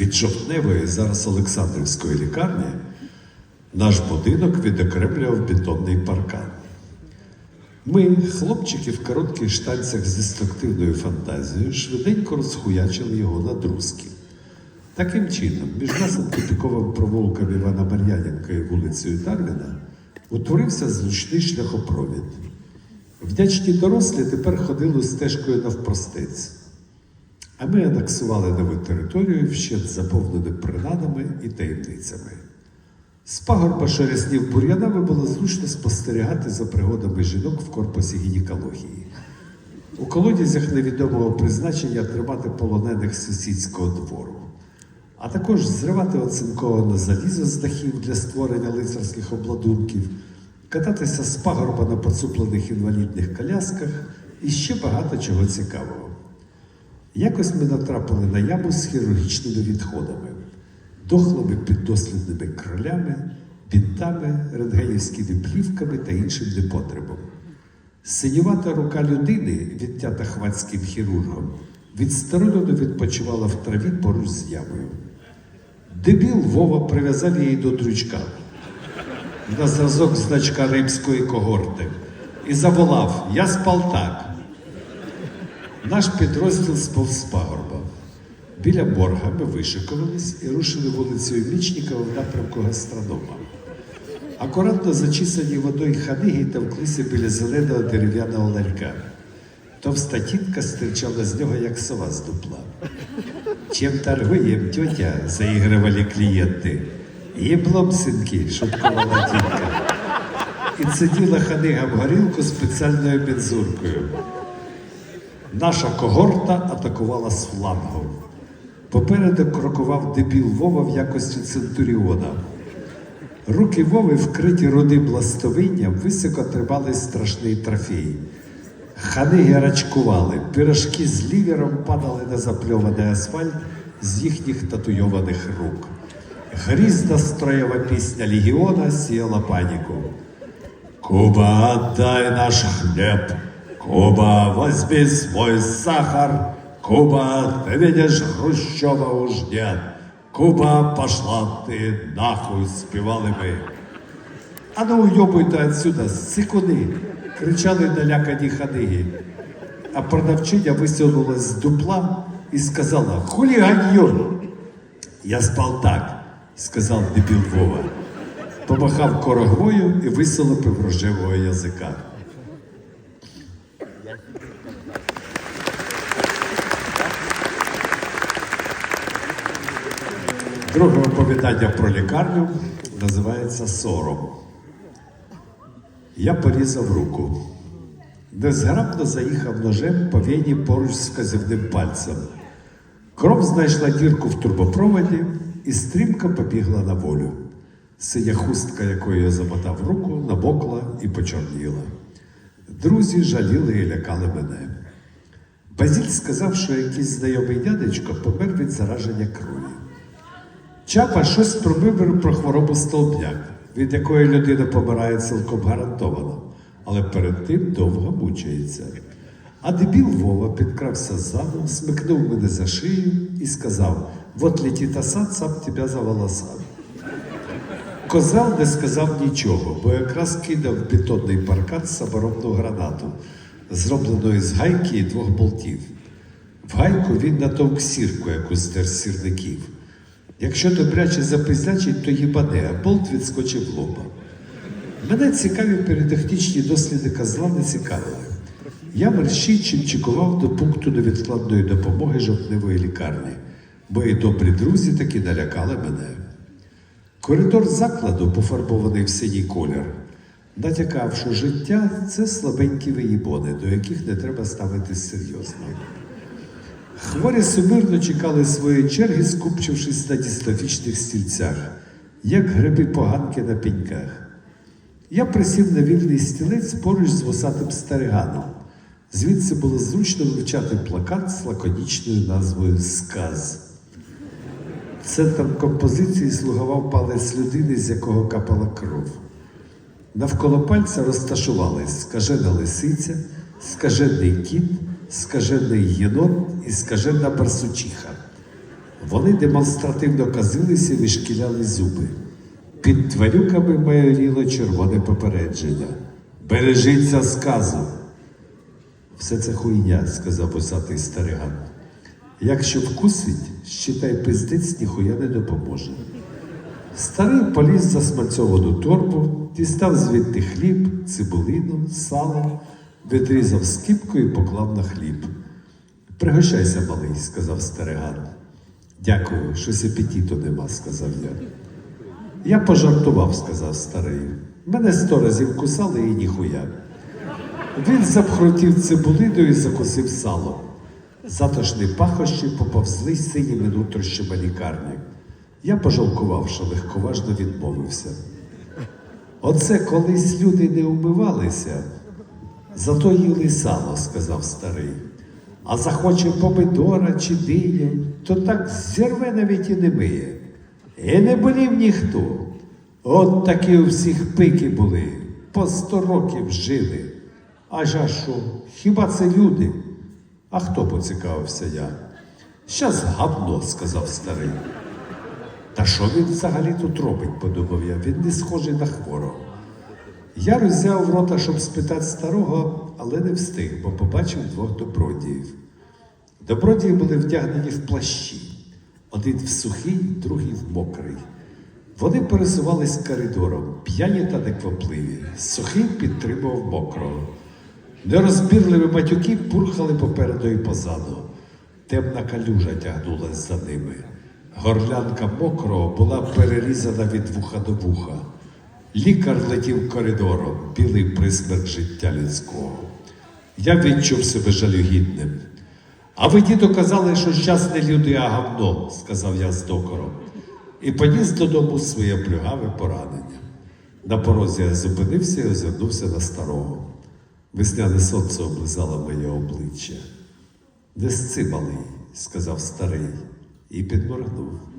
Від жовтневої, зараз Олександрівської лікарні, наш будинок відокремлював бетонний паркан. Ми, хлопчики в коротких штанцях з деструктивною фантазією, швиденько розхуячили його на друзки. Таким чином, між нашим тупіковим провулком Івана Мар'яненка і вулицею Дарвіна утворився зручний шляхопровід. Вдячні дорослі тепер ходили стежкою навпростець. А ми анексували нову територію, вщент заповнену принадами і таємницями. З пагорба шерестів бур'янами було зручно спостерігати за пригодами жінок в корпусі гінекології. У колодязях невідомого призначення тримати полонених сусідського двору, а також зривати оцинковане залізо з дахів для створення лицарських обладунків, кататися з пагорба на поцуплених інвалідних колясках і ще багато чого цікавого. Якось ми натрапили на яму з хірургічними відходами, дохлими піддослідними кролями, бінтами, рентгенівськими плівками та іншим непотребом. Синювата рука людини, відтята хвацьким хірургом, відсторонено відпочивала в траві поруч з ямою. Дебіл Вова прив'язав її до дрючка на зразок значка римської когорти і заволав Я спав так. Наш підрозділ спав з пагорба. Біля борга ми вишикувались і рушили вулицею Мічникова в напрямку гастронома. Акуратно зачисані водою ханиги товклися біля зеленого дерев'яного ларька. Товста тітка стирчала з нього, як сова з дупла. Чим торгуєм, тьотя, заігрували клієнти. Єблом, синки, шуткувала тітка. І цеділа ханига в горілку спеціальною бензуркою. Наша когорта атакувала з флангу. Попереду крокував дебіл Вова в якості центуріона. Руки Вови, вкриті рудим ластовинням, високо тримали страшний трофей. Хани рачкували, пирожки з лівером падали на запльований асфальт з їхніх татуйованих рук. Грізна строєва пісня легіона сіяла паніку. Куба, отдай наш хлеб. Куба, возьми свой сахар. Куба, ты видишь, Хрущева уж нет. Куба, пошла ты нахуй, співали ми. А ну уйобуйте отсюда, сикуни, кричали налякані ханиги. А продавчиня висунулась з дупла і сказала хуліганьйон. Я спав так, сказав дебіл Вова. Помахав корогвою і висолопив рожевого язика. Друге оповідання про лікарню називається Сором. Я порізав руку. Незграбно заїхав ножем по вені поруч з вказівним пальцем. Кров знайшла дірку в турбопроводі і стрімко побігла на волю. Синя хустка, якою я замотав руку, намокла і почорніла. Друзі жаліли і лякали мене. Базіль сказав, що якийсь знайомий дядечко помер від зараження крові. Чапа щось про вибір про хворобу столбняк, від якої людина помирає цілком гарантовано, але перед тим довго мучається. А дебіл Вова підкрався ззаду, смикнув мене за шию і сказав: Вот летить осад, сам тебе за волоса. Козел не сказав нічого, бо якраз кидав бетонний паркан саморобну гранату, зроблену із гайки і двох болтів. В гайку він натовк сірку, яку стер сірників. Якщо добряче запиздячить, то їбане, а болт відскочив лоба. Мене цікаві передохнічні досліди козла не цікавили. Я мерщій чимчикував до пункту невідкладної допомоги жовтневої лікарні. Мої добрі друзі таки налякали мене. Коридор закладу, пофарбований в синій колір, натякав, що життя це слабенькі виїбони, до яких не треба ставитись серйозно. Хворі сумирно чекали своєї черги, скупчившись на дистрофічних стільцях, як гриби поганки на пеньках. Я присів на вільний стілець поруч з вусатим стариганом. Звідси було зручно вивчати плакат з лаконічною назвою Сказ. Центром композиції слугував палець людини, з якого капала кров. Навколо пальця розташувались скажена лисиця, скажений кіт, скажений єнот і скажена барсучиха. Вони демонстративно казилися і вишкіляли зуби. Під тварюками майоріло червоне попередження. Бережіться сказу. Все це хуйня, сказав усатий стариган. Якщо вкусить, щитай пиздець, ніхуя не допоможе. Старий поліз за смальцьовану торбу, дістав звідти хліб, цибулину, сало, відрізав скипку і поклав на хліб. Пригощайся, малий, сказав стариган. Дякую, щось апетиту нема, сказав я. Я пожартував, сказав старий. Мене сто разів кусали і ніхуя. Він запхрутів цибулиною і закусив сало. Затошні пахощі поповзли синіми нутрощами лікарні. Я пожалкував, що легковажно відмовився. Оце колись люди не умивалися, зато їли сало, сказав старий. А захоче помидора чи диню, то так зірве навіть і не миє. І не болів ніхто. От такі у всіх пики були, по сто років жили. Аж а що, хіба це люди? А хто поцікавився я? Щас гавно, сказав старий. Та що він взагалі тут робить, подумав я, він не схожий на хворого. Я роззяв рота, щоб спитати старого, але не встиг, бо побачив двох добродіїв. Добродії були вдягнені в плащі, один в сухий, другий в мокрий. Вони пересувались коридором, п'яні та неквапливі. Сухий підтримував мокрого. Нерозбірливі матюки пурхали попереду і позаду. Темна калюжа тягнулась за ними. Горлянка мокрого була перерізана від вуха до вуха. Лікар летів коридором, білий присмерк життя людського. Я відчув себе жалюгідним. А ви, діду, казали, що щас не люди, а гавно, сказав я з докором, і поніс додому своє плюгаве поранення. На порозі я зупинився і озирнувся на старого. Весняне сонце облизало моє обличчя. Не сци, сказав старий і підморгнув.